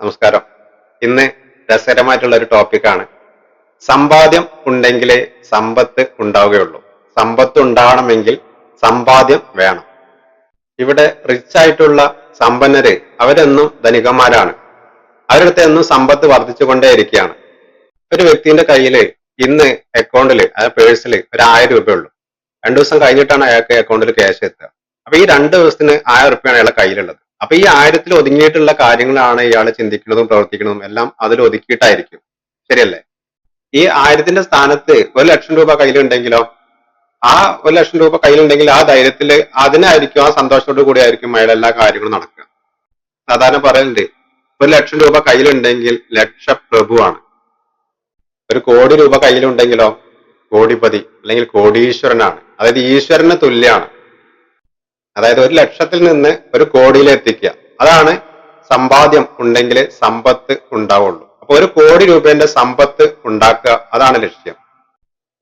നമസ്കാരം. ഇന്ന് രസകരമായിട്ടുള്ള ഒരു ടോപ്പിക്കാണ് സമ്പാദ്യം ഉണ്ടെങ്കിലേ സമ്പത്ത് ഉണ്ടാവുകയുള്ളൂ. സമ്പത്ത് ഉണ്ടാവണമെങ്കിൽ സമ്പാദ്യം വേണം. ഇവിടെ റിച്ച് ആയിട്ടുള്ള സമ്പന്നര് അവരെന്നും ധനികന്മാരാണ്. അവരുടെ എന്നും സമ്പത്ത് വർദ്ധിച്ചുകൊണ്ടേയിരിക്കുകയാണ്. ഒരു വ്യക്തിന്റെ കയ്യിൽ ഇന്ന് അക്കൗണ്ടിൽ അതായത് പേഴ്സിൽ ഒരു ആയിരം രൂപ ഉള്ളൂ രണ്ടു ദിവസം കഴിഞ്ഞിട്ടാണ് അയാൾക്ക് അക്കൗണ്ടിൽ ക്യാഷ് എത്തുക. അപ്പൊ ഈ രണ്ട് ദിവസത്തിന് ആയിരം റുപ്യാണ് അയാളെ കയ്യിലുള്ളത്. അപ്പൊ ഈ ആയിരത്തിൽ ഒതുങ്ങിയിട്ടുള്ള കാര്യങ്ങളാണ് ഇയാൾ ചിന്തിക്കുന്നതും പ്രവർത്തിക്കുന്നതും എല്ലാം അതിൽ ഒതുക്കിയിട്ടായിരിക്കും. ശരിയല്ലേ? ഈ ആയിരത്തിന്റെ സ്ഥാനത്ത് ഒരു ലക്ഷം രൂപ കയ്യിലുണ്ടെങ്കിലോ ആ ഒരു ലക്ഷം രൂപ കയ്യിലുണ്ടെങ്കിൽ ആ ധൈര്യത്തിൽ അതിനായിരിക്കും ആ സന്തോഷത്തോടു കൂടി ആയിരിക്കും അയാൾ എല്ലാ കാര്യങ്ങളും നടക്കുക. സാധാരണ പറയലുണ്ട് ഒരു ലക്ഷം രൂപ കയ്യിലുണ്ടെങ്കിൽ ലക്ഷപ്രഭുവാണ്. ഒരു കോടി രൂപ കയ്യിലുണ്ടെങ്കിലോ കോടിപതി അല്ലെങ്കിൽ കോടീശ്വരനാണ്. അതായത് ഈശ്വരന് തുല്യമാണ് അതായത് ഒരു ലക്ഷത്തിൽ നിന്ന് ഒരു കോടിയിൽ എത്തിക്കുക അതാണ് സമ്പാദ്യം ഉണ്ടെങ്കിൽ സമ്പത്ത് ഉണ്ടാവുള്ളൂ. അപ്പൊ ഒരു കോടി രൂപേന്റെ സമ്പത്ത് ഉണ്ടാക്കുക അതാണ് ലക്ഷ്യം.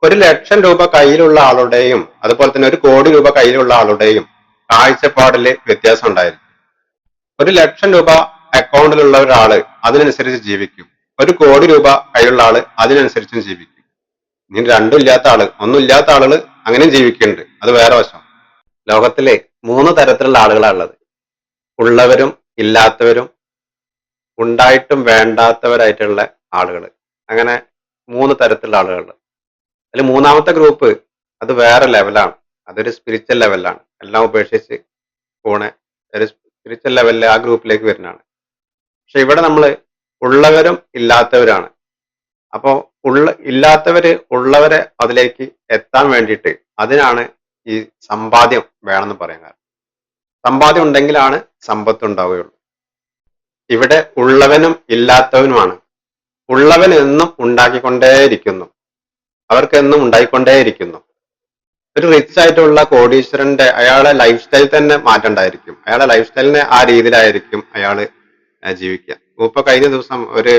ഒരു ലക്ഷം രൂപ കയ്യിലുള്ള ആളുടെയും അതുപോലെ തന്നെ ഒരു കോടി രൂപ കയ്യിലുള്ള ആളുടെയും കാഴ്ചപ്പാടിൽ വ്യത്യാസം ഉണ്ടായിരിക്കും. ഒരു ലക്ഷം രൂപ അക്കൗണ്ടിലുള്ള ഒരാൾ അതിനനുസരിച്ച് ജീവിക്കും. ഒരു കോടി രൂപ കയ്യിലുള്ള ആൾ അതിനനുസരിച്ചും ജീവിക്കും. ഇനി രണ്ടും ഇല്ലാത്ത ആൾ ഒന്നും ഇല്ലാത്ത ആളുകൾ അങ്ങനെയും ജീവിക്കുന്നുണ്ട്. അത് വേറെ വശം. ലോകത്തിലെ മൂന്ന് തരത്തിലുള്ള ആളുകളാണ് ഉള്ളത്. ഉള്ളവരും ഇല്ലാത്തവരും ഉണ്ടായിട്ടും വേണ്ടാത്തവരായിട്ടുള്ള ആളുകൾ അങ്ങനെ മൂന്ന് തരത്തിലുള്ള ആളുകൾ അതിൽ മൂന്നാമത്തെ ഗ്രൂപ്പ് അത് വേറെ ലെവലാണ് അതൊരു സ്പിരിച്വൽ ലെവലാണ് എല്ലാം ഉപേക്ഷിച്ച് പോണ ഒരു സ്പിരിച്വൽ ലെവലിൽ ആ ഗ്രൂപ്പിലേക്ക് വരുന്നതാണ്. പക്ഷെ ഇവിടെ നമ്മൾ ഉള്ളവരും ഇല്ലാത്തവരാണ്. അപ്പോൾ ഉള്ള ഇല്ലാത്തവര് ഉള്ളവരെ അതിലേക്ക് എത്താൻ വേണ്ടിയിട്ട് അതിനാണ് ഈ സമ്പാദ്യം വേണമെന്ന് പറയാൻ കാരണം. സമ്പാദ്യം ഉണ്ടെങ്കിലാണ് സമ്പത്ത് ഉണ്ടാവുകയുള്ളൂ. ഇവിടെ ഉള്ളവനും ഇല്ലാത്തവനുമാണ്. ഉള്ളവൻ എന്നും ഉണ്ടാക്കിക്കൊണ്ടേയിരിക്കുന്നു. അവർക്ക് എന്നും ഉണ്ടായിക്കൊണ്ടേയിരിക്കുന്നു. ഒരു റിച്ച് ആയിട്ടുള്ള കോടീശ്വരന്റെ അയാളെ ലൈഫ് സ്റ്റൈൽ തന്നെ മാറ്റം ഉണ്ടായിരിക്കും അയാളെ ലൈഫ് സ്റ്റൈലിനെ ആ രീതിയിലായിരിക്കും അയാൾ ജീവിക്കുക. ഇപ്പൊ കഴിഞ്ഞ ദിവസം ഒരു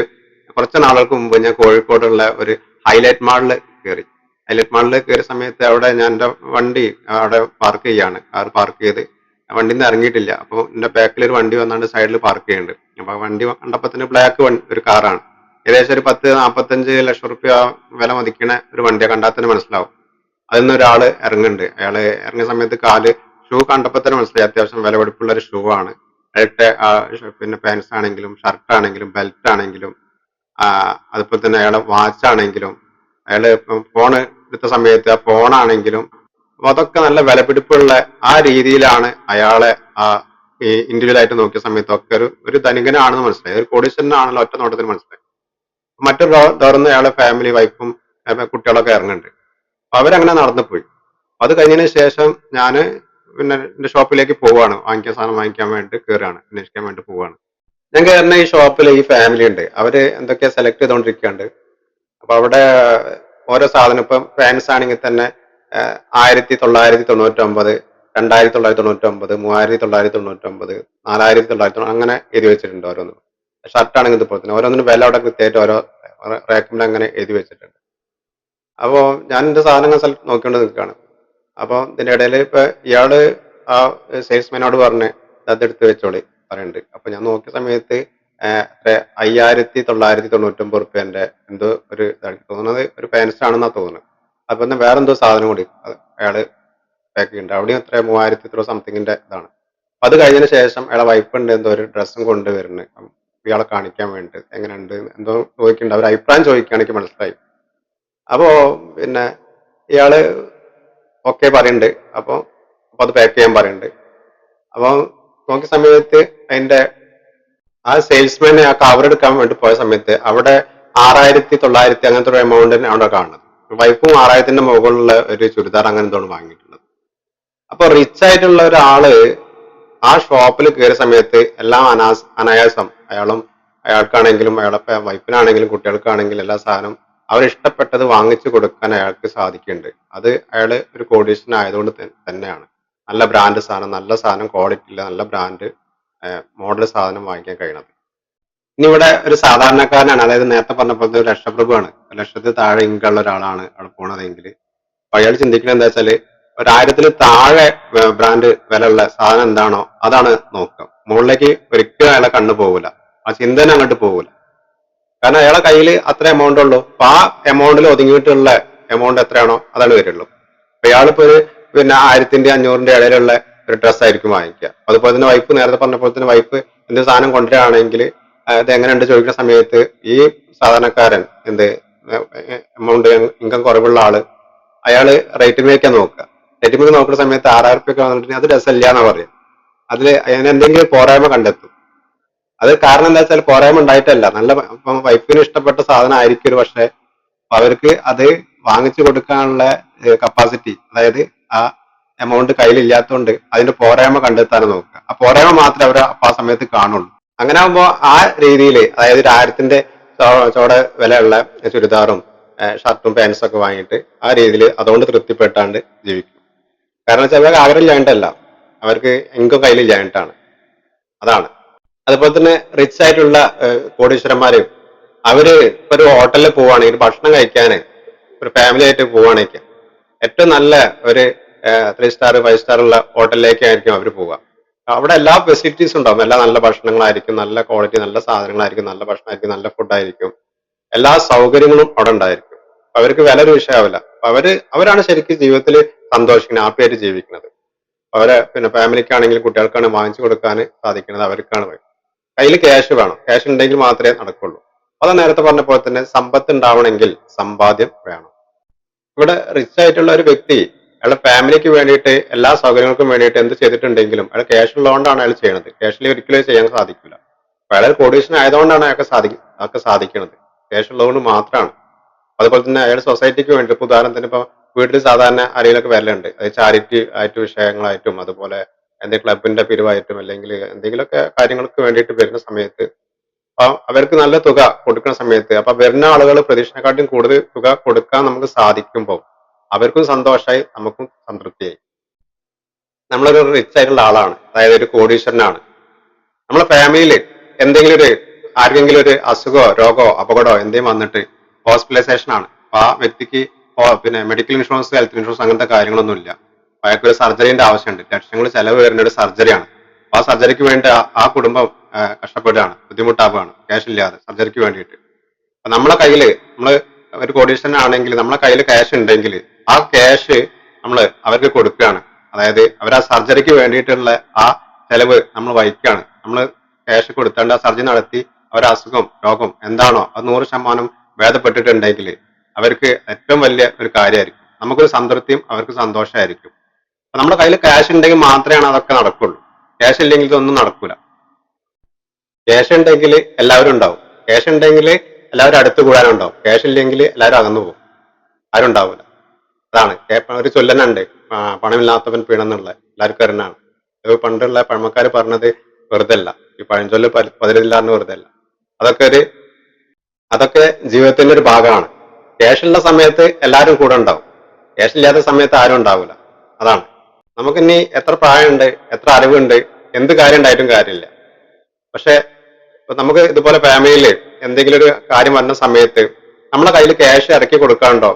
കുറച്ച് നാളുകൾക്ക് മുമ്പ് ഞാൻ കോഴിക്കോടുള്ള ഒരു ഹൈലൈറ്റ് മാളിൽ കയറി ഹൈലൈറ്റ് മാളിൽ കയറിയ സമയത്ത് അവിടെ ഞാൻ എന്റെ വണ്ടി അവിടെ പാർക്ക് ചെയ്യാണ്. കാർ പാർക്ക് ചെയ്ത് വണ്ടിയിൽ നിന്ന് ഇറങ്ങിയിട്ടില്ല. അപ്പോൾ എന്റെ ബാക്കിൽ ഒരു വണ്ടി വന്നാണ്ട് സൈഡിൽ പാർക്ക് ചെയ്യുന്നുണ്ട് അപ്പോൾ വണ്ടി കണ്ടപ്പോൾ തന്നെ ബ്ലാക്ക് വണ്ടി ഒരു കാറാണ് ഏകദേശം ഒരു പത്ത് നാൽപ്പത്തഞ്ച് ലക്ഷം റുപ്യ വില മതിക്കണ ഒരു വണ്ടിയെ കണ്ടാൽ തന്നെ മനസ്സിലാവും. അതിൽ നിന്ന് ഒരാൾ ഇറങ്ങുന്നുണ്ട് അയാൾ ഇറങ്ങിയ സമയത്ത് കാൽ ഷൂ കണ്ടപ്പോൾ തന്നെ മനസ്സിലായി. അത്യാവശ്യം വില പഠിപ്പുള്ള ഒരു ഷൂ ആണ്. അയാളുടെ പിന്നെ പാൻസ് ആണെങ്കിലും ഷർട്ട് ആണെങ്കിലും ബെൽറ്റ് ആണെങ്കിലും അതുപോലെ തന്നെ അയാളെ വാച്ച് ആണെങ്കിലും അയാൾ ഫോൺ എടുത്ത സമയത്ത് ആ ഫോണാണെങ്കിലും അപ്പൊ അതൊക്കെ നല്ല വിലപിടിപ്പുള്ള ആ രീതിയിലാണ് അയാളെ ആ ഈ ഇൻഡിവിജ്വൽ ആയിട്ട് നോക്കിയ സമയത്തൊക്കെ ഒരു ഒരു ധനികനാണെന്ന് മനസ്സിലായി. ഒരു കോടീശ്വരനാണല്ലോ ഒറ്റ നോട്ടത്തിൽ മനസ്സിലായി. മറ്റൊരു തുറന്ന് അയാളെ ഫാമിലി വൈഫും കുട്ടികളൊക്കെ ഇറങ്ങുന്നുണ്ട്. അപ്പൊ അവരങ്ങനെ നടന്നു പോയി. അത് കഴിഞ്ഞതിന് ശേഷം ഞാൻ പിന്നെ എന്റെ ഷോപ്പിലേക്ക് പോവാണ്. വാങ്ങിക്കാൻ സാധനം വാങ്ങിക്കാൻ വേണ്ടി കയറുകയാണ് അന്വേഷിക്കാൻ വേണ്ടി പോവാണ്. ഞാൻ കയറുന്ന ഈ ഷോപ്പിൽ ഈ ഫാമിലി ഉണ്ട്. അവർ എന്തൊക്കെയാ സെലക്ട് ചെയ്തോണ്ടിരിക്കുകയാണ് അപ്പൊ അവിടെ ഓരോ സാധനം ഇപ്പം ഫാൻസ് ആണെങ്കിൽ തന്നെ ആയിരത്തി തൊള്ളായിരത്തി തൊണ്ണൂറ്റി ഒമ്പത് രണ്ടായിരത്തി തൊള്ളായിരത്തി തൊണ്ണൂറ്റി ഒമ്പത് മൂവായിരത്തി തൊള്ളായിരത്തി തൊണ്ണൂറ്റി ഒമ്പത് നാലായിരത്തി തൊള്ളായിരത്തി അങ്ങനെ എഴുതി വെച്ചിട്ടുണ്ട് ഓരോന്നും. ഷർട്ട് ആണെങ്കിൽ ഇതുപോലെ തന്നെ. ഓരോന്നിനും വില അവിടെ കൃത്യമായിട്ട് ഓരോ റേക്കിന്റെ അങ്ങനെ എഴുതി വെച്ചിട്ടുണ്ട്. അപ്പോൾ ഞാൻ എന്റെ സാധനങ്ങൾ സ്ഥലത്ത് നോക്കിക്കൊണ്ട് നിൽക്കുകയാണ്. അപ്പോൾ ഇതിന്റെ ഇടയിൽ ഇപ്പോൾ ഇയാൾ ആ സെയിൽസ്മാനോട് പറഞ്ഞ് അതെടുത്ത് വെച്ചോളി പറയുന്നുണ്ട്. അപ്പോൾ ഞാൻ നോക്കിയ സമയത്ത് അയ്യായിരത്തി തൊള്ളായിരത്തി തൊണ്ണൂറ്റൊമ്പത് റുപ്യന്റെ എന്തോ ഒരു ഇതാണ് തോന്നുന്നത്. ഒരു പാൻസ് ആണെന്നാ തോന്നുന്നത്. അപ്പൊ തന്നെ വേറെ എന്തോ സാധനം കൂടി അയാൾ പാക്ക് ചെയ്യുന്നുണ്ട് അവിടെയും എത്ര മൂവായിരത്തി ഇത്ര സംതിങ്ങിന്റെ ഇതാണ് അത് കഴിഞ്ഞതിന് ശേഷം അയാളെ വൈഫ് ഉണ്ട് എന്തോ ഒരു ഡ്രസ്സും കൊണ്ടുവരുന്നത് ഇയാളെ കാണിക്കാൻ വേണ്ടി എങ്ങനെയുണ്ട് എന്തോ ചോദിക്കുന്നുണ്ട്. അവർ അഭിപ്രായം ചോദിക്കുകയാണെങ്കിൽ മനസ്സിലായി. അപ്പോ പിന്നെ ഇയാൾ ഓക്കെ പറയുന്നുണ്ട്. അപ്പൊ അപ്പൊ അത് പാക്ക് ചെയ്യാൻ പറയുന്നുണ്ട്. അപ്പൊ നോക്കിയ സമയത്ത് അതിന്റെ ആ സെയിൽസ്മാനെ ആ കവർ എടുക്കാൻ വേണ്ടി പോയ സമയത്ത് അവിടെ ആറായിരത്തി തൊള്ളായിരത്തി അങ്ങനത്തെ ഒരു എമൗണ്ടിന് അവിടെ കാണുന്നത്. വൈഫും ആറായിരത്തിന്റെ മുകളിലുള്ള ഒരു ചുരിദാർ അങ്ങനെ എന്തോ വാങ്ങിയിട്ടുള്ളത്. അപ്പൊ റിച്ച് ആയിട്ടുള്ള ഒരാൾ ആ ഷോപ്പിൽ കയറിയ സമയത്ത് എല്ലാം അനാസ് അനായാസം. അയാളും അയാൾക്കാണെങ്കിലും അയാളുടെ വൈഫിനാണെങ്കിലും കുട്ടികൾക്കാണെങ്കിലും എല്ലാ സാധനം അവരിഷ്ടപ്പെട്ടത് വാങ്ങിച്ചു കൊടുക്കാൻ അയാൾക്ക് സാധിക്കുന്നുണ്ട്. അത് അയാൾ ഒരു കോടീഷൻ ആയതുകൊണ്ട് തന്നെയാണ്. നല്ല ബ്രാൻഡ് സാധനം നല്ല സാധനം ക്വാളിറ്റി ഉള്ള നല്ല ബ്രാൻഡ് മോഡൽ സാധനം വാങ്ങിക്കാൻ കഴിയണത് ഇനി ഇവിടെ ഒരു സാധാരണക്കാരനാണ്. അതായത് നേരത്തെ പറഞ്ഞപ്പോൾ ഒരു ലക്ഷപ്രഭുവാണ് ലക്ഷത്തിൽ താഴെ ഇൻകമുള്ള ഒരാളാണ് അവിടെ പോണതെങ്കിൽ. അയാൾ ചിന്തിക്കുന്നത് എന്താ വെച്ചാൽ ഒരായിരത്തിൽ താഴെ ബ്രാൻഡ് വില ഉള്ള സാധനം എന്താണോ അതാണ് നോക്കുക. മുകളിലേക്ക് ഒരിക്കലും അയാളെ കണ്ണു പോകില്ല ആ ചിന്ത തന്നെ അങ്ങോട്ട് പോകില്ല കാരണം അയാളെ കയ്യിൽ അത്ര എമൗണ്ട് ഉള്ളൂ. അപ്പൊ ആ എമൗണ്ടിൽ ഒതുങ്ങിയിട്ടുള്ള എമൗണ്ട് എത്രയാണോ അതാണ് വരുള്ളൂ അപ്പൊ ഇയാളിപ്പോ ഒരു പിന്നെ ആയിരത്തിന്റെ അഞ്ഞൂറിന്റെ ഇടയിലുള്ള ഒരു ഡ്രസ്സ് ആയിരിക്കും വാങ്ങിക്കുക. അതുപോലെ തന്നെ വൈഫ് നേരത്തെ പറഞ്ഞ പോലെ തന്നെ വൈഫ് എന്ത് സാധനം കൊണ്ടുവരികയാണെങ്കിൽ അത് എങ്ങനെയുണ്ട് ചോദിക്കുന്ന സമയത്ത് ഈ സാധാരണക്കാരൻ എന്ത് എമൗണ്ട് ഇൻകം കുറവുള്ള ആൾ അയാൾ റേറ്റ് മേക്കാൻ നോക്കുക. റേറ്റ് മേക്ക് നോക്കുന്ന സമയത്ത് ആറായിരം റുപ്യൊക്കെ വന്നിട്ടുണ്ടെങ്കിൽ അത് രസമില്ല എന്നാ പറയാം അതിൽ അതിന് എന്തെങ്കിലും പോരായ്മ കണ്ടെത്തും. അത് കാരണം എന്താ വെച്ചാൽ പോരായ്മ ഉണ്ടായിട്ടല്ല. നല്ല വൈഫിന് ഇഷ്ടപ്പെട്ട സാധനം ആയിരിക്കും പക്ഷെ അവർക്ക് അത് വാങ്ങിച്ചു കൊടുക്കാനുള്ള കപ്പാസിറ്റി അതായത് ആ എമൗണ്ട് കയ്യിലില്ലാത്തതുകൊണ്ട് അതിന്റെ പോരായ്മ കണ്ടെത്താൻ നോക്കുക. ആ പോരായ്മ മാത്രമേ അവർ അപ്പൊ ആ സമയത്ത് കാണുള്ളൂ. അങ്ങനെ ആകുമ്പോൾ ആ രീതിയിൽ അതായത് ഒരു ആയിരത്തിന്റെ ചോട വിലയുള്ള ചുരിദാറും ഷർട്ടും പാൻസും ഒക്കെ വാങ്ങിയിട്ട് ആ രീതിയിൽ അതുകൊണ്ട് തൃപ്തിപ്പെട്ടാണ്ട് ജീവിക്കും. കാരണം വെച്ചാൽ അവർക്ക് ആഗ്രഹം ആഗ്രഹമില്ലായിട്ടല്ല അവർക്ക് ഇൻകം കയ്യിലില്ലായിട്ടാണ് അതാണ്. അതുപോലെ തന്നെ റിച്ച് ആയിട്ടുള്ള കോടീശ്വരന്മാര് അവർ ഇപ്പൊ ഒരു ഹോട്ടലിൽ പോവാണെങ്കിൽ ഭക്ഷണം കഴിക്കാൻ ഒരു ഫാമിലി ആയിട്ട് പോവാണെങ്കിൽ ഏറ്റവും നല്ല ഒരു ത്രീ സ്റ്റാർ ഫൈവ് സ്റ്റാർ ഉള്ള ഹോട്ടലിലേക്കായിരിക്കും അവർ പോവുക. അവിടെ എല്ലാ ഫെസിലിറ്റീസും ഉണ്ടാവും. എല്ലാ നല്ല ഭക്ഷണങ്ങളായിരിക്കും നല്ല ക്വാളിറ്റി നല്ല സാധനങ്ങളായിരിക്കും നല്ല ഭക്ഷണമായിരിക്കും നല്ല ഫുഡായിരിക്കും എല്ലാ സൗകര്യങ്ങളും അവിടെ ഉണ്ടായിരിക്കും. അവർക്ക് വില ഒരു വിഷയമാവില്ല അവർ അവരാണ് ശരിക്കും ജീവിതത്തിൽ സന്തോഷിക്കുന്നത് പേര് ജീവിക്കുന്നത്. അവരെ പിന്നെ ഫാമിലിക്കാണെങ്കിലും കുട്ടികൾക്കാണ് വാങ്ങിച്ചു കൊടുക്കാൻ സാധിക്കുന്നത് അവർക്കാണ് കയ്യിൽ ക്യാഷ് വേണം. ക്യാഷ് ഉണ്ടെങ്കിൽ മാത്രമേ നടക്കുള്ളൂ. അതാ നേരത്തെ പറഞ്ഞ പോലെ തന്നെ സമ്പത്ത് ഉണ്ടാവണമെങ്കിൽ സമ്പാദ്യം വേണം. ഇവിടെ റിച്ച് ആയിട്ടുള്ള ഒരു വ്യക്തി അയാളുടെ ഫാമിലിക്ക് വേണ്ടിയിട്ട് എല്ലാ സൗകര്യങ്ങൾക്കും വേണ്ടിയിട്ട് എന്ത് ചെയ്തിട്ടുണ്ടെങ്കിലും അയാൾ ക്യാഷ് ഉള്ളതുകൊണ്ടാണ് അയാൾ ചെയ്യണത്. ക്യാഷിൽ ഒരിക്കലും ചെയ്യാൻ സാധിക്കില്ല അപ്പൊ അയാൾ കോടീഷൻ ആയതുകൊണ്ടാണ് അയാൾക്ക് സാധി അയാൾക്ക് സാധിക്കുന്നത് ക്യാഷ് ഉള്ളതുകൊണ്ട് മാത്രമാണ്. അതുപോലെ തന്നെ അയാൾ സൊസൈറ്റിക്ക് വേണ്ടി ഇപ്പൊ ഉദാഹരണത്തിന് ഇപ്പൊ വീട്ടിൽ സാധാരണ ആരെങ്കിലൊക്കെ വരലുണ്ട്. അത് ചാരിറ്റി ആയിട്ട് വിഷയങ്ങളായിട്ടും അതുപോലെ എന്തെങ്കിലും ക്ലബിന്റെ പിരിവായിട്ടും അല്ലെങ്കിൽ എന്തെങ്കിലുമൊക്കെ കാര്യങ്ങൾക്ക് വേണ്ടിയിട്ട് വരുന്ന സമയത്ത് അപ്പൊ അവർക്ക് നല്ല തുക കൊടുക്കുന്ന സമയത്ത് അപ്പൊ വരുന്ന ആളുകൾ പ്രതീക്ഷയെക്കാട്ടും കൂടുതൽ തുക കൊടുക്കാൻ നമുക്ക് സാധിക്കുമ്പോൾ അവർക്കും സന്തോഷമായി നമുക്കും സംതൃപ്തിയായി. നമ്മളൊരു റിച്ച് ആയിട്ടുള്ള ആളാണ്. അതായത് ഒരു കോടീശ്വരനാണ്. നമ്മളെ ഫാമിലിയിൽ എന്തെങ്കിലും ഒരു ആർക്കെങ്കിലും ഒരു അസുഖമോ രോഗമോ അപകടമോ എന്തെങ്കിലും വന്നിട്ട് ഹോസ്പിറ്റലൈസേഷൻ ആണ്. അപ്പൊ ആ വ്യക്തിക്ക് പിന്നെ മെഡിക്കൽ ഇൻഷുറൻസ് ഹെൽത്ത് ഇൻഷുറൻസ് അങ്ങനത്തെ കാര്യങ്ങളൊന്നും ഇല്ല അയാൾക്ക് ഒരു സർജറിന്റെ ആവശ്യമുണ്ട്. ലക്ഷങ്ങൾ ചെലവ് വരുന്ന ഒരു സർജറിയാണ്. ആ സർജറിക്ക് വേണ്ടി ആ- കുടുംബം കഷ്ടപ്പെടുകയാണ് ബുദ്ധിമുട്ടാവുകയാണ് ക്യാഷ് ഇല്ലാതെ സർജറിക്ക് വേണ്ടിയിട്ട്. നമ്മളെ കയ്യിൽ നമ്മൾ ഒരു കോടീശ്വരൻ ആണെങ്കിൽ നമ്മളെ കയ്യിൽ ക്യാഷ് ഉണ്ടെങ്കിൽ ആ ക്യാഷ് നമ്മൾ അവർക്ക് കൊടുക്കുകയാണ്. അതായത് അവർ ആ സർജറിക്ക് വേണ്ടിയിട്ടുള്ള ആ ചെലവ് നമ്മൾ വഹിക്കുകയാണ്. നമ്മൾ ക്യാഷ് കൊടുത്തുകൊണ്ട് ആ സർജറി നടത്തി അവർ അസുഖം രോഗം എന്താണോ അത് നൂറ് ശതമാനം ഭേദപ്പെട്ടിട്ടുണ്ടെങ്കിൽ അവർക്ക് ഏറ്റവും വലിയ ഒരു കാര്യമായിരിക്കും. നമുക്കൊരു സംതൃപ്തിയും അവർക്ക് സന്തോഷമായിരിക്കും. അപ്പൊ നമ്മുടെ കയ്യിൽ ക്യാഷ് ഉണ്ടെങ്കിൽ മാത്രമേ അതൊക്കെ നടക്കുള്ളൂ. ക്യാഷ് ഇല്ലെങ്കിൽ ഇതൊന്നും നടക്കൂല. ക്യാഷ് ഉണ്ടെങ്കിൽ എല്ലാവരും ഉണ്ടാവും. ക്യാഷ് ഉണ്ടെങ്കിൽ എല്ലാവരും അടുത്ത് കൂടാനുണ്ടാവും. ക്യാഷ് ഇല്ലെങ്കിൽ എല്ലാവരും അകന്നു പോകും. ആരും ഉണ്ടാവില്ല അതാണ്. ഒരു ചൊല്ലനുണ്ട്. പണമില്ലാത്തവൻ പീണെന്നുള്ള. എല്ലാവർക്കും അറിഞ്ഞാണ് അത് പണ്ടുള്ള പഴമക്കാർ പറഞ്ഞത് വെറുതെ അല്ല ഈ പഴഞ്ചൊല്ല് പ- പതിരില്ലാന്ന് വെറുതെ അല്ല അതൊക്കെ ഒരു അതൊക്കെ ജീവിതത്തിന്റെ ഒരു ഭാഗമാണ്. ക്യാഷുള്ള സമയത്ത് എല്ലാവരും കൂടെ ഉണ്ടാവും. ക്യാഷ് ഇല്ലാത്ത സമയത്ത് ആരും ഉണ്ടാവില്ല അതാണ്. നമുക്കിനി എത്ര പ്രായമുണ്ട് എത്ര അറിവുണ്ട് എന്ത് കാര്യം ഉണ്ടായിട്ടും കാര്യമില്ല. പക്ഷെ നമുക്ക് ഇതുപോലെ ഫാമിലിയിൽ എന്തെങ്കിലും ഒരു കാര്യം വരുന്ന സമയത്ത് നമ്മളെ കയ്യിൽ ക്യാഷ് ഇറക്കി കൊടുക്കാണ്ടോ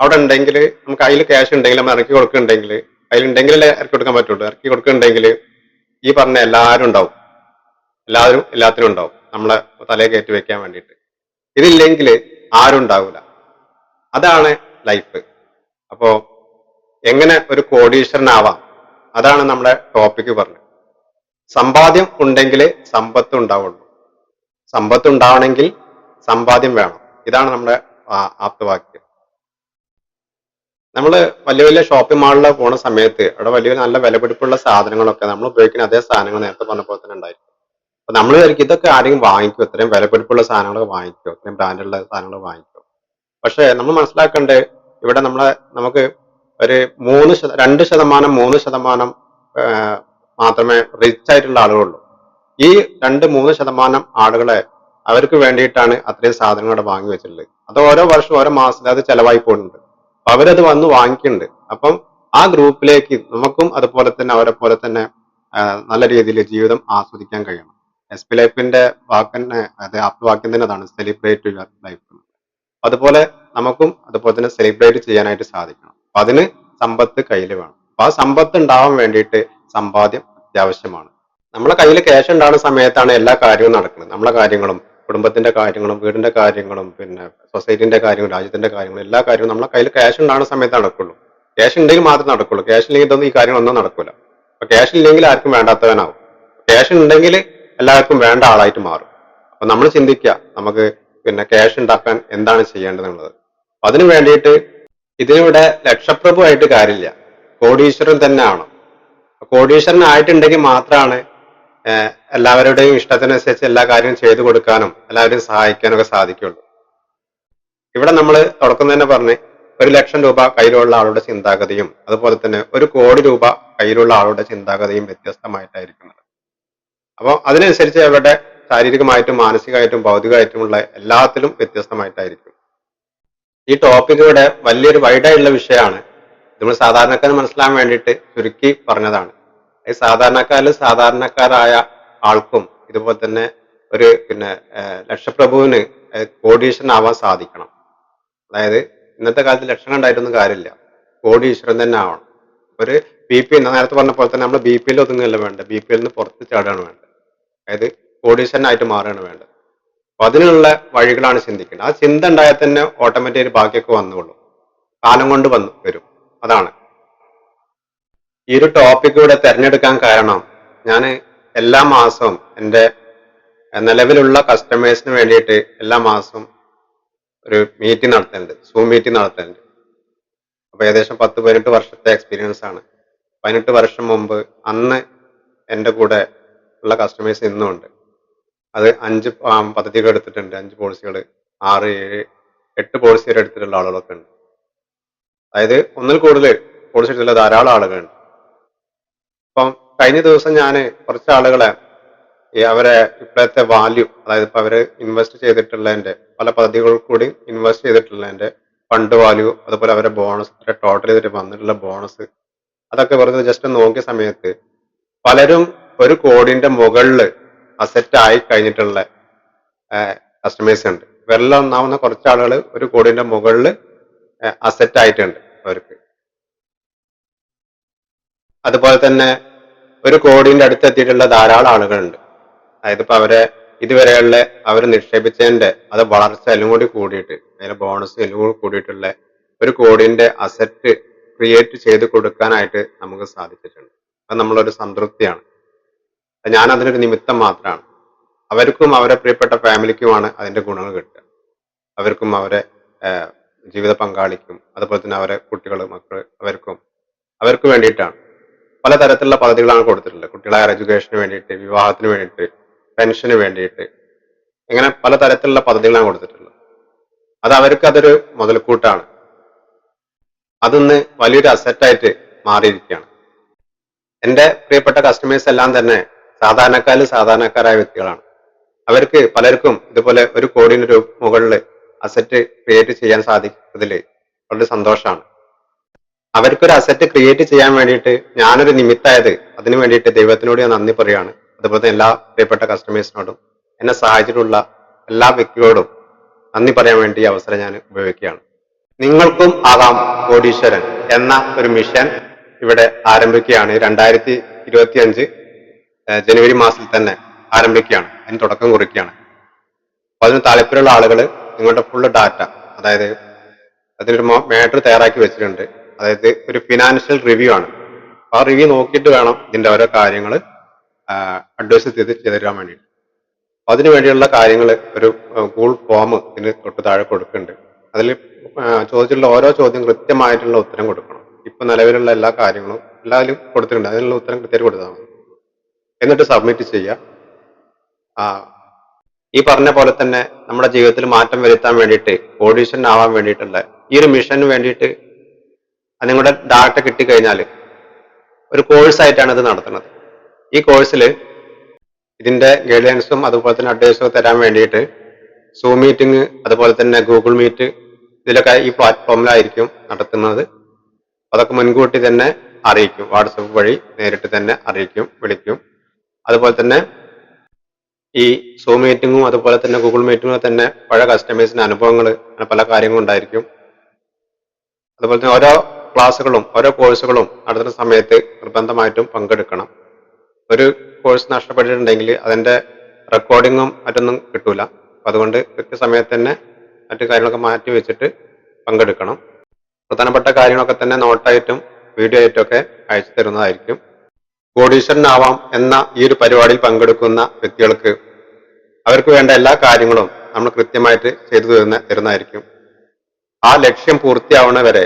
അവിടെ ഉണ്ടെങ്കിൽ നമുക്ക് അതിൽ ക്യാഷ് ഉണ്ടെങ്കിൽ നമ്മൾ ഇറക്കി കൊടുക്കുന്നുണ്ടെങ്കിൽ കയ്യിലുണ്ടെങ്കിലല്ലേ ഇറക്കി കൊടുക്കാൻ പറ്റുള്ളൂ. ഇറക്കി കൊടുക്കുന്നുണ്ടെങ്കിൽ ഈ പറഞ്ഞ എല്ലാവരും ഉണ്ടാവും. എല്ലാവരും എല്ലാത്തിനും ഉണ്ടാവും. നമ്മളെ തലയെ കയറ്റി വെക്കാൻ വേണ്ടിയിട്ട്. ഇതില്ലെങ്കിൽ ആരും ഉണ്ടാവില്ല അതാണ് ലൈഫ് അപ്പോ എങ്ങനെ ഒരു കോടീശ്വരനാവാം? അതാണ് നമ്മുടെ ടോപ്പിക്ക് പറഞ്ഞത്. സമ്പാദ്യം ഉണ്ടെങ്കിൽ സമ്പത്ത് ഉണ്ടാവുള്ളൂ. സമ്പത്ത് ഉണ്ടാവണമെങ്കിൽ സമ്പാദ്യം വേണം. ഇതാണ് നമ്മുടെ ആപ്തവാക്യം. നമ്മൾ വലിയ വലിയ ഷോപ്പിംഗ് മാളിൽ പോണ സമയത്ത് അവിടെ വലിയ നല്ല വിലപിടിപ്പുള്ള സാധനങ്ങളൊക്കെ നമ്മൾ ഉപയോഗിക്കുന്ന അതേ സാധനങ്ങൾ നേരത്തെ പറഞ്ഞ പോലെ തന്നെ ഉണ്ടായിരിക്കും. അപ്പൊ നമ്മൾ വിചാരിക്കും ഇതൊക്കെ ആരെങ്കിലും വാങ്ങിക്കും ഇത്രയും വിലപിടിപ്പുള്ള സാധനങ്ങളൊക്കെ വാങ്ങിക്കും ഇത്രയും ബ്രാൻഡുള്ള സാധനങ്ങൾ വാങ്ങിക്കും. പക്ഷേ നമ്മൾ മനസ്സിലാക്കേണ്ടത് ഇവിടെ നമ്മളെ നമുക്ക് ഒരു മൂന്ന് രണ്ട് ശതമാനം മൂന്ന് ശതമാനം മാത്രമേ റിച്ച് ആയിട്ടുള്ള ആളുകളുള്ളൂ. ഈ രണ്ട് മൂന്ന് ശതമാനം ആളുകളെ അവർക്ക് വേണ്ടിയിട്ടാണ് അത്രയും സാധനങ്ങൾ അവിടെ വാങ്ങി വെച്ചിട്ടുള്ളത്. അത് ഓരോ വർഷം ഓരോ മാസത്തിൽ അത് ചെലവായി പോകുന്നുണ്ട്. അവരത് വന്ന് വാങ്ങിക്കുന്നുണ്ട് അപ്പം ആ ഗ്രൂപ്പിലേക്ക് നമുക്കും അതുപോലെ തന്നെ അവരെ പോലെ തന്നെ നല്ല രീതിയിൽ ജീവിതം ആസ്വദിക്കാൻ കഴിയണം. എസ് പി ലൈഫിന്റെ വാക്ക് തന്നെ അത് ആപ്തവാക്യം തന്നെ അതാണ് സെലിബ്രേറ്റ് യുവർ ലൈഫ് അതുപോലെ നമുക്കും അതുപോലെ തന്നെ സെലിബ്രേറ്റ് ചെയ്യാനായിട്ട് സാധിക്കണം. അപ്പൊ അതിന് സമ്പത്ത് കയ്യിൽ വേണം. അപ്പൊ ആ സമ്പത്ത് ഉണ്ടാവാൻ വേണ്ടിയിട്ട് സമ്പാദ്യം അത്യാവശ്യമാണ്. നമ്മളെ കയ്യിൽ ക്യാഷ് ഉണ്ടാകുന്ന സമയത്താണ് എല്ലാ കാര്യവും നടക്കുന്നത്. നമ്മളെ കാര്യങ്ങളും കുടുംബത്തിന്റെ കാര്യങ്ങളും വീടിന്റെ കാര്യങ്ങളും പിന്നെ സൊസൈറ്റിന്റെ കാര്യങ്ങളും രാജ്യത്തിന്റെ കാര്യങ്ങളും എല്ലാ കാര്യവും നമ്മളെ കയ്യിൽ ക്യാഷ് ഉണ്ടാകുന്ന സമയത്ത് നടക്കുള്ളൂ. ക്യാഷ് ഉണ്ടെങ്കിൽ മാത്രമേ നടക്കുള്ളൂ. ക്യാഷ് ഇല്ലെങ്കിൽ ഇതൊന്നും ഈ കാര്യങ്ങളൊന്നും നടക്കില്ല അപ്പൊ ക്യാഷ് ഇല്ലെങ്കിൽ ആർക്കും വേണ്ടാത്തവനാവും. ക്യാഷ് ഉണ്ടെങ്കിൽ എല്ലാവർക്കും വേണ്ട ആളായിട്ട് മാറും. അപ്പൊ നമ്മൾ ചിന്തിക്കുക നമുക്ക് പിന്നെ ക്യാഷ് ഉണ്ടാക്കാൻ എന്താണ് ചെയ്യേണ്ടതെന്നുള്ളത്. അപ്പൊ അതിനു വേണ്ടിയിട്ട് ഇതിനിവിടെ ലക്ഷപ്രഭു ആയിട്ട് കാര്യമില്ല. കോടീശ്വരൻ തന്നെ ആണ് കോടീശ്വരൻ ആയിട്ടുണ്ടെങ്കിൽ മാത്രമാണ് എല്ലാവരുടെയും ഇഷ്ടത്തിനനുസരിച്ച് എല്ലാ കാര്യവും ചെയ്തു കൊടുക്കാനും എല്ലാവരെയും സഹായിക്കാനും ഒക്കെ സാധിക്കുള്ളൂ. ഇവിടെ നമ്മൾ തുടക്കം തന്നെ പറഞ്ഞ് ഒരു ലക്ഷം രൂപ കയ്യിലുള്ള ആളുടെ ചിന്താഗതിയും അതുപോലെ തന്നെ ഒരു കോടി രൂപ കയ്യിലുള്ള ആളുടെ ചിന്താഗതിയും വ്യത്യസ്തമായിട്ടായിരിക്കുന്നത്. അപ്പോൾ അതിനനുസരിച്ച് അവരുടെ ശാരീരികമായിട്ടും മാനസികമായിട്ടും ഭൗതികമായിട്ടുമുള്ള എല്ലാത്തിലും വ്യത്യസ്തമായിട്ടായിരിക്കും. ഈ ടോപ്പിക് ഇവിടെ വലിയൊരു വൈഡായിട്ടുള്ള വിഷയമാണ്. നമ്മൾ സാധാരണക്കാരെ മനസ്സിലാൻ വേണ്ടിയിട്ട് ചുരുക്കി പറഞ്ഞതാണ്. സാധാരണക്കാരിൽ സാധാരണക്കാരായ ആൾക്കും ഇതുപോലെ തന്നെ ഒരു പിന്നെ ലക്ഷപ്രഭുവിന് കോടീശ്വരൻ ആവാൻ സാധിക്കണം. അതായത് ഇന്നത്തെ കാലത്ത് ലക്ഷണം ഉണ്ടായിട്ടൊന്നും കാര്യമില്ല. കോടീശ്വരൻ തന്നെ ആവണം. ഒരു ബി പി നേരത്തെ പറഞ്ഞ പോലെ തന്നെ നമ്മൾ ബി പി എൽ ഒതുങ്ങല്ല വേണ്ട ബി പി നിന്ന് പുറത്ത് ചാടുകയാണ് വേണ്ടത്. അതായത് കോടീശ്വരനായിട്ട് മാറുകയാണ് വേണ്ടത്. അപ്പൊ അതിനുള്ള വഴികളാണ് ചിന്തിക്കേണ്ടത്. ആ ചിന്ത ഉണ്ടായാൽ തന്നെ ഓട്ടോമാറ്റിക് ബാക്കിയൊക്കെ വന്നുകൊള്ളൂ. കാലം കൊണ്ട് വന്നു വരും. അതാണ്. ഈ ഒരു ടോപ്പിക് ഇവിടെ തിരഞ്ഞെടുക്കാൻ കാരണം ഞാൻ എല്ലാ മാസവും എന്റെ നിലവിലുള്ള കസ്റ്റമേഴ്സിന് വേണ്ടിയിട്ട് എല്ലാ മാസവും ഒരു മീറ്റിംഗ് നടത്തുന്നുണ്ട് സൂം മീറ്റിംഗ് നടത്തുന്നുണ്ട് അപ്പോൾ ഏകദേശം പത്ത് പതിനെട്ട് വർഷത്തെ എക്സ്പീരിയൻസ് ആണ്. പതിനെട്ട് വർഷം മുമ്പ് അന്ന് എന്റെ കൂടെ ഉള്ള കസ്റ്റമേഴ്സ് ഇന്നും ഉണ്ട് അത് അഞ്ച് പദ്ധതികൾ എടുത്തിട്ടുണ്ട്. അഞ്ച് പോളിസികൾ ആറ് ഏഴ് എട്ട് പോളിസികൾ എടുത്തിട്ടുള്ള ആളുകളൊക്കെ ഉണ്ട്. അതായത് ഒന്നിൽ കൂടുതൽ പോളിസി എടുത്തിട്ടുള്ള ധാരാളം ആളുകളുണ്ട്. അപ്പം കഴിഞ്ഞ ദിവസം ഞാൻ കുറച്ച് ആളുകളെ അവരെ ഇപ്പോഴത്തെ വാല്യൂ അതായത് ഇപ്പൊ അവർ ഇൻവെസ്റ്റ് ചെയ്തിട്ടുള്ളതിന്റെ പല പദ്ധതികൾ കൂടി ഇൻവെസ്റ്റ് ചെയ്തിട്ടുള്ളതിന്റെ ഫണ്ട് വാല്യൂ അതുപോലെ അവരെ ബോണസ് ടോട്ടൽ ചെയ്തിട്ട് വന്നിട്ടുള്ള ബോണസ് അതൊക്കെ വെറുതെ ജസ്റ്റ് നോക്കിയ സമയത്ത് പലരും ഒരു കോടിന്റെ മുകളിൽ അസറ്റ് ആയി കഴിഞ്ഞിട്ടുള്ള കസ്റ്റമേഴ്സ് ഉണ്ട്. വെള്ളം ഒന്നാവുന്ന കുറച്ച് ആളുകൾ ഒരു കോടിന്റെ മുകളിൽ അസറ്റ് ആയിട്ടുണ്ട് അവർക്ക്. അതുപോലെ തന്നെ ഒരു കോടിന്റെ അടുത്തെത്തിയിട്ടുള്ള ധാരാളം ആളുകളുണ്ട്. അതായത് ഇപ്പൊ അവരെ ഇതുവരെയുള്ള അവർ നിക്ഷേപിച്ചതിന്റെ അത് വളർച്ച എല്ലാം കൂടി കൂടിയിട്ട് അതിന്റെ ബോണസ് എല്ലാം കൂടി കൂടിയിട്ടുള്ള ഒരു കോടിന്റെ അസറ്റ് ക്രിയേറ്റ് ചെയ്ത് കൊടുക്കാനായിട്ട് നമുക്ക് സാധിച്ചിട്ടുണ്ട്. അത് നമ്മളൊരു സംതൃപ്തിയാണ്. ഞാൻ അതിനൊരു നിമിത്തം മാത്രമാണ്. അവർക്കും അവരെ പ്രിയപ്പെട്ട ഫാമിലിക്കുമാണ് അതിന്റെ ഗുണങ്ങൾ കിട്ടുക. അവർക്കും അവരെ ജീവിത പങ്കാളിക്കും അതുപോലെ തന്നെ അവരെ കുട്ടികൾ മക്കൾ അവർക്കും അവർക്ക് വേണ്ടിയിട്ടാണ്. പലതരത്തിലുള്ള പദ്ധതികളാണ് കൊടുത്തിട്ടുള്ളത്. കുട്ടികളെ ഹയർ എഡ്യൂക്കേഷന് വേണ്ടിയിട്ട് വിവാഹത്തിന് വേണ്ടിയിട്ട് പെൻഷന് വേണ്ടിയിട്ട് ഇങ്ങനെ പലതരത്തിലുള്ള പദ്ധതികളാണ് കൊടുത്തിട്ടുള്ളത്. അത് അവർക്ക് അതൊരു മുതൽക്കൂട്ടാണ്. അതൊന്ന് വലിയൊരു അസറ്റായിട്ട് മാറിയിരിക്കുകയാണ്. എന്റെ പ്രിയപ്പെട്ട കസ്റ്റമേഴ്സ് എല്ലാം തന്നെ സാധാരണക്കാരിൽ സാധാരണക്കാരായ വ്യക്തികളാണ്. അവർക്ക് പലർക്കും ഇതുപോലെ ഒരു കോടിന് മുകളിൽ അസറ്റ് ക്രിയേറ്റ് ചെയ്യാൻ സാധിക്കുന്നതിൽ വളരെ സന്തോഷമാണ്. അവർക്കൊരു അസറ്റ് ക്രിയേറ്റ് ചെയ്യാൻ വേണ്ടിയിട്ട് ഞാനൊരു നിമിത്തായത് അതിന് വേണ്ടിയിട്ട് ദൈവത്തിനോട് ഞാൻ നന്ദി പറയുകയാണ്. അതുപോലെ തന്നെ എല്ലാ പ്രിയപ്പെട്ട കസ്റ്റമേഴ്സിനോടും എന്നെ സഹായിച്ചിട്ടുള്ള എല്ലാ വ്യക്തികളോടും നന്ദി പറയാൻ വേണ്ടി ഈ അവസരം ഞാൻ ഉപയോഗിക്കുകയാണ്. നിങ്ങൾക്കും ആകാം കോടീശ്വരൻ എന്ന ഒരു മിഷൻ ഇവിടെ ആരംഭിക്കുകയാണ്. രണ്ടായിരത്തി ഇരുപത്തി അഞ്ച് ജനുവരി മാസത്തിൽ തന്നെ ആരംഭിക്കുകയാണ്. അതിന് തുടക്കം കുറിക്കുകയാണ്. അപ്പൊ അതിന് താല്പര്യമുള്ള ആളുകൾ നിങ്ങളുടെ ഫുള്ള് ഡാറ്റ അതായത് അതിനൊരു മാറ്റർ തയ്യാറാക്കി വെച്ചിട്ടുണ്ട്. അതായത് ഒരു ഫിനാൻഷ്യൽ റിവ്യൂ ആണ്. ആ റിവ്യൂ നോക്കിയിട്ട് വേണം ഇതിന്റെ ഓരോ കാര്യങ്ങൾ അഡ്വൈസ് ചെയ്ത് ചെയ്ത് തരാൻ വേണ്ടിയിട്ട്. അതിനു വേണ്ടിയുള്ള കാര്യങ്ങൾ ഒരു ഗൂഗിൾ ഫോം ഇതിന് തൊട്ട് താഴെ കൊടുക്കുന്നുണ്ട്. അതിൽ ചോദിച്ചിട്ടുള്ള ഓരോ ചോദ്യം കൃത്യമായിട്ടുള്ള ഉത്തരം കൊടുക്കണം. ഇപ്പൊ നിലവിലുള്ള എല്ലാ കാര്യങ്ങളും എല്ലാവരും കൊടുത്തിട്ടുണ്ട്. അതിനുള്ള ഉത്തരം കൃത്യമായിട്ട് കൊടുത്താൽ മതി. എന്നിട്ട് സബ്മിറ്റ് ചെയ്യുക. ഈ പറഞ്ഞ പോലെ തന്നെ നമ്മുടെ ജീവിതത്തിൽ മാറ്റം വരുത്താൻ വേണ്ടിയിട്ട് ഓഡീഷൻ ആവാൻ വേണ്ടിയിട്ടുള്ള ഈ ഒരു മിഷന് വേണ്ടിയിട്ട് അത് നിങ്ങളുടെ ഡാറ്റ കിട്ടിക്കഴിഞ്ഞാൽ ഒരു കോഴ്സ് ആയിട്ടാണ് ഇത് നടത്തുന്നത്. ഈ കോഴ്സിൽ ഇതിന്റെ ഗൈഡൻസും അതുപോലെ തന്നെ അഡ്വൈസും തരാൻ വേണ്ടിയിട്ട് സൂം മീറ്റിംഗ് അതുപോലെ തന്നെ ഗൂഗിൾ മീറ്റ് ഇതിലൊക്കെ ഈ പ്ലാറ്റ്ഫോമിലായിരിക്കും നടത്തുന്നത്. അതൊക്കെ മുൻകൂട്ടി തന്നെ അറിയിക്കും. വാട്സപ്പ് വഴി നേരിട്ട് തന്നെ അറിയിക്കും വിളിക്കും. അതുപോലെ തന്നെ ഈ സൂം മീറ്റിങ്ങും അതുപോലെ തന്നെ ഗൂഗിൾ മീറ്റിങ്ങും തന്നെ പഴയ കസ്റ്റമേഴ്സിന് അനുഭവങ്ങൾ പല കാര്യങ്ങളും ഉണ്ടായിരിക്കും. അതുപോലെ തന്നെ ഓരോ ക്ലാസ്സുകളും ഓരോ കോഴ്സുകളും നടത്തുന്ന സമയത്ത് നിർബന്ധമായിട്ടും പങ്കെടുക്കണം. ഒരു കോഴ്സ് നഷ്ടപ്പെട്ടിട്ടുണ്ടെങ്കിൽ അതിന്റെ റെക്കോർഡിങ്ങും മറ്റൊന്നും കിട്ടൂല. അപ്പം അതുകൊണ്ട് കൃത്യസമയത്ത് തന്നെ മറ്റു കാര്യങ്ങളൊക്കെ മാറ്റി വെച്ചിട്ട് പങ്കെടുക്കണം. പ്രധാനപ്പെട്ട കാര്യങ്ങളൊക്കെ തന്നെ നോട്ടായിട്ടും വീഡിയോ ആയിട്ടും ഒക്കെ അയച്ചു തരുന്നതായിരിക്കും. കോടീശ്വരനാവാം എന്ന ഈ ഒരു പരിപാടിയിൽ പങ്കെടുക്കുന്ന വ്യക്തികൾക്ക് അവർക്ക് വേണ്ട എല്ലാ കാര്യങ്ങളും നമ്മൾ കൃത്യമായിട്ട് ചെയ്തു തരുന്ന തരുന്നതായിരിക്കും. ആ ലക്ഷ്യം പൂർത്തിയാവണ വരെ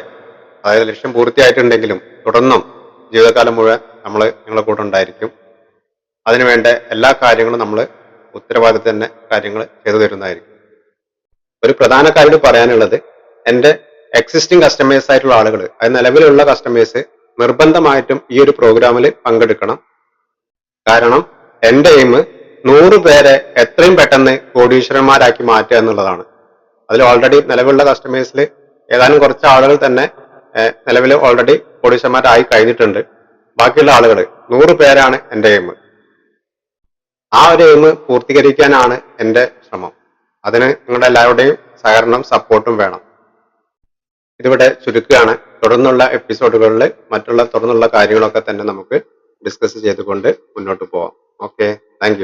അതായത് ലക്ഷ്യം പൂർത്തിയായിട്ടുണ്ടെങ്കിലും തുടർന്നും ജീവിതകാലം മുഴുവൻ നമ്മൾ നിങ്ങളെ കൂടെ ഉണ്ടായിരിക്കും. അതിനുവേണ്ട എല്ലാ കാര്യങ്ങളും നമ്മൾ ഉത്തരവാദിത്തം തന്നെ കാര്യങ്ങൾ ചെയ്തു തരുന്നതായിരിക്കും. ഒരു പ്രധാന കാര്യം പറയാനുള്ളത് എന്റെ എക്സിസ്റ്റിംഗ് കസ്റ്റമേഴ്സ് ആയിട്ടുള്ള ആളുകൾ അത് നിലവിലുള്ള കസ്റ്റമേഴ്സ് നിർബന്ധമായിട്ടും ഈ ഒരു പ്രോഗ്രാമിൽ പങ്കെടുക്കണം. കാരണം എന്റെ എയിം നൂറ് പേരെ എത്രയും പെട്ടെന്ന് കോടീശ്വരന്മാരാക്കി മാറ്റുക എന്നുള്ളതാണ്. അതിൽ ഓൾറെഡി നിലവിലുള്ള കസ്റ്റമേഴ്സിൽ ഏതാനും കുറച്ച് ആളുകൾ തന്നെ നിലവിൽ ഓൾറെഡി കോടീശ്വരന്മാരായി കഴിഞ്ഞിട്ടുണ്ട്. ബാക്കിയുള്ള ആളുകൾ നൂറ് പേരാണ് എന്റെ എയിം ആ ഒരു എയിം പൂർത്തീകരിക്കാനാണ് എന്റെ ശ്രമം. അതിന് നിങ്ങളുടെ എല്ലാവരുടെയും സഹകരണം സപ്പോർട്ടും വേണം. ഇതിവിടെ ചുരുക്കുകയാണ്. തുടർന്നുള്ള എപ്പിസോഡുകളിൽ മറ്റുള്ള തുടർന്നുള്ള കാര്യങ്ങളൊക്കെ തന്നെ നമുക്ക് ഡിസ്കസ് ചെയ്തുകൊണ്ട് മുന്നോട്ട് പോവാം. Okay thank